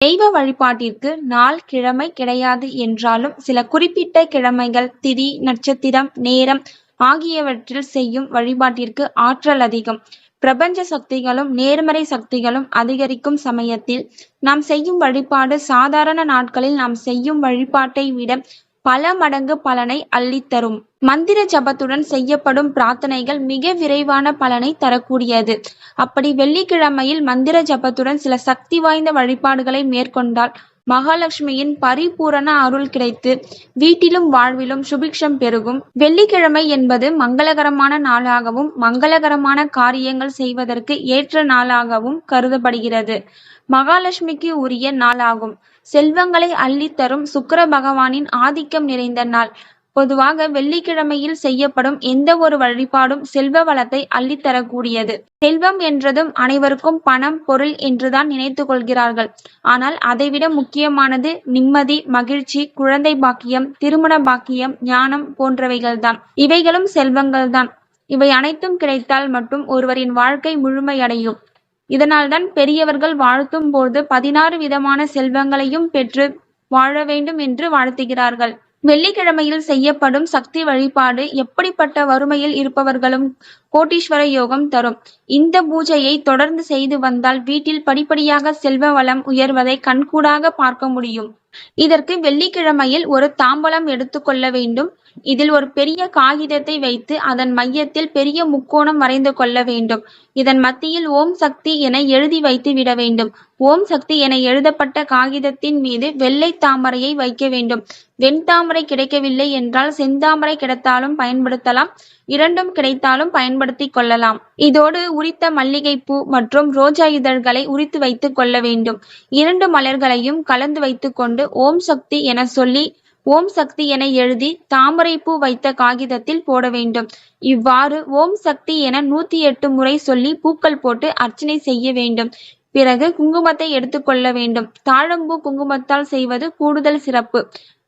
தெய்வ வழிபாட்டிற்கு நாள் கிழமை கிடையாது என்றாலும் சில குறிப்பிட்ட கிழமைகள் திதி நட்சத்திரம் நேரம் ஆகியவற்றில் செய்யும் வழிபாட்டிற்கு ஆற்றல் அதிகம். பிரபஞ்ச சக்திகளும் நேர்மறை சக்திகளும் அதிகரிக்கும் சமயத்தில் நாம் செய்யும் வழிபாடு சாதாரண நாட்களில் நாம் செய்யும் வழிபாட்டை விட பல மடங்கு பலனை அள்ளித்தரும். மந்திர ஜபத்துடன் செய்யப்படும் பிரார்த்தனைகள் மிக விரைவான பலனை தரக்கூடியது. அப்படி வெள்ளிக்கிழமையில் மந்திர ஜபத்துடன் சில சக்தி வாய்ந்த வழிபாடுகளை மேற்கொண்டால் மகாலட்சுமியின் பரிபூரண அருள் கிடைத்து வீட்டிலும் வாழ்விலும் சுபிக்ஷம் பெருகும். வெள்ளிக்கிழமை என்பது மங்களகரமான நாளாகவும் மங்களகரமான காரியங்கள் செய்வதற்கு ஏற்ற நாளாகவும் கருதப்படுகிறது. மகாலட்சுமிக்கு உரிய நாளாகும். செல்வங்களை அள்ளித்தரும் சுக்கர பகவானின் ஆதிக்கம் நிறைந்த நாள். பொதுவாக வெள்ளிக்கிழமையில் செய்யப்படும் எந்த ஒரு வழிபாடும் செல்வ வளத்தை அள்ளித்தரக்கூடியது. செல்வம் என்றதும் அனைவருக்கும் பணம் பொருள் என்றுதான் நினைத்து கொள்கிறார்கள். ஆனால் அதைவிட முக்கியமானது நிம்மதி மகிழ்ச்சி குழந்தை பாக்கியம் திருமண பாக்கியம் ஞானம் போன்றவைகள்தான். இவைகளும் செல்வங்கள்தான். இவை அனைத்தும் கிடைத்தால் மட்டும் ஒருவரின் வாழ்க்கை முழுமையடையும். இதனால்தான் பெரியவர்கள் வாழ்த்தும் போது பதினாறு விதமான செல்வங்களையும் பெற்று வாழ வேண்டும் என்று வாழ்த்துகிறார்கள். வெள்ளிக்கிழமையில் செய்யப்படும் சக்தி வழிபாடு எப்படிப்பட்ட வறுமையில் இருப்பவர்களும் கோட்டீஸ்வர யோகம் தரும். இந்த பூஜையை தொடர்ந்து செய்து வந்தால் வீட்டில் படிப்படியாக செல்வ வளம் உயர்வதை கண்கூடாக பார்க்க முடியும். இதற்கு வெள்ளிக்கிழமையில் ஒரு தாம்பலம் எடுத்துக்கொள்ள வேண்டும். இதில் ஒரு பெரிய காகிதத்தை வைத்து அதன் மையத்தில் பெரிய முக்கோணம் வரைந்து கொள்ள வேண்டும். இதன் மத்தியில் ஓம் சக்தி என எழுதி வைத்து விட வேண்டும். ஓம் சக்தி என எழுதப்பட்ட காகிதத்தின் மீது வெள்ளை தாமரையை வைக்க வேண்டும். வெண்தாமரை கிடைக்கவில்லை என்றால் செந்தாமரை கிடைத்தாலும் பயன்படுத்தலாம். இரண்டும் கிடைத்தாலும் பயன்படுத்தி கொள்ளலாம். இதோடு உரித்த மல்லிகைப்பூ மற்றும் ரோஜா இதழ்களை உரித்து வைத்துக் கொள்ள வேண்டும். இரண்டு மலர்களையும் கலந்து வைத்துக் கொண்டு ஓம் சக்தி என சொல்லி ஓம் சக்தி என எழுதி தாமரைப்பூ வைத்த காகிதத்தில் போட வேண்டும். இவ்வாறு ஓம் சக்தி என நூத்தி எட்டு முறை சொல்லி பூக்கள் போட்டு அர்ச்சனை செய்ய வேண்டும். பிறகு குங்குமத்தை எடுத்துக்கொள்ள வேண்டும். தாழம்பூ குங்குமத்தால் செய்வது கூடுதல் சிறப்பு.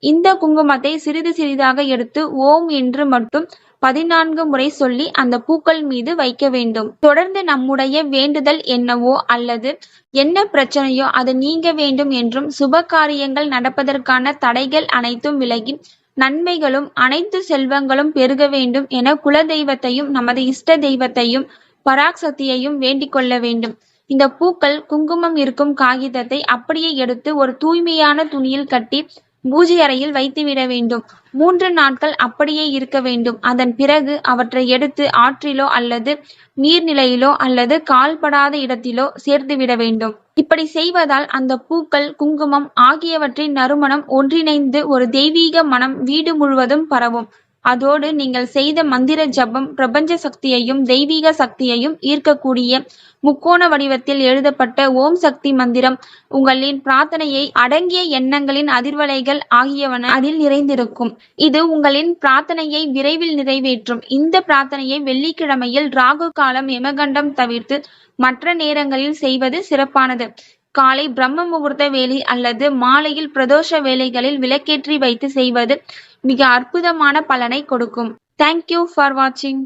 இந்த குங்குமத்தை சிறிது சிறிதாக எடுத்து ஓம் என்று மட்டும் பதினான்கு முறை சொல்லி அந்த பூக்கள் மீது வைக்க வேண்டும். தொடர்ந்து நம்முடைய வேண்டுதல் என்னவோ அல்லது என்ன பிரச்சனையோ அது நீங்க வேண்டும் என்றும் சுப காரியங்கள் நடப்பதற்கான தடைகள் அனைத்தும் விலகி நன்மைகளும் அனைத்து செல்வங்களும் பெருக வேண்டும் என குல தெய்வத்தையும் நமது இஷ்ட தெய்வத்தையும் பராக்சக்தியையும் வேண்டிக் கொள்ள வேண்டும். இந்த பூக்கள் குங்குமம் இருக்கும் காகிதத்தை அப்படியே எடுத்து ஒரு தூய்மையான துணியில் கட்டி பூஜை அறையில் வைத்துவிட வேண்டும். மூன்று நாட்கள் அப்படியே இருக்க வேண்டும். அதன் பிறகு அவற்றை எடுத்து ஆற்றிலோ அல்லது நீர்நிலையிலோ அல்லது கால்படாத இடத்திலோ சேர்த்துவிட வேண்டும். இப்படி செய்வதால் அந்த பூக்கள் குங்குமம் ஆகியவற்றின் நறுமணம் ஒன்றிணைந்து ஒரு தெய்வீக மனம் வீடு முழுவதும் பரவும். அதோடு நீங்கள் செய்த மந்திர ஜபம் பிரபஞ்ச சக்தியையும் தெய்வீக சக்தியையும் ஈர்க்கக்கூடிய முக்கோண வடிவத்தில் எழுதப்பட்ட ஓம் சக்தி மந்திரம். உங்களின் பிரார்த்தனையை அடங்கிய எண்ணங்களின் அதிர்வலைகள் ஆகியவன அதில் நிறைந்திருக்கும். இது உங்களின் பிரார்த்தனையை விரைவில் நிறைவேற்றும். இந்த பிரார்த்தனையை வெள்ளிக்கிழமையில் ராகு காலம் எமகண்டம் தவிர்த்து மற்ற நேரங்களில் செய்வது சிறப்பானது. காலை பிரம்ம முகூர்த்த வேலை அல்லது மாலையில் பிரதோஷ வேலைகளில் விளக்கேற்றி வைத்து செய்வது மிக அற்புதமான பலனை கொடுக்கும். தேங்க்யூ ஃபார் வாட்சிங்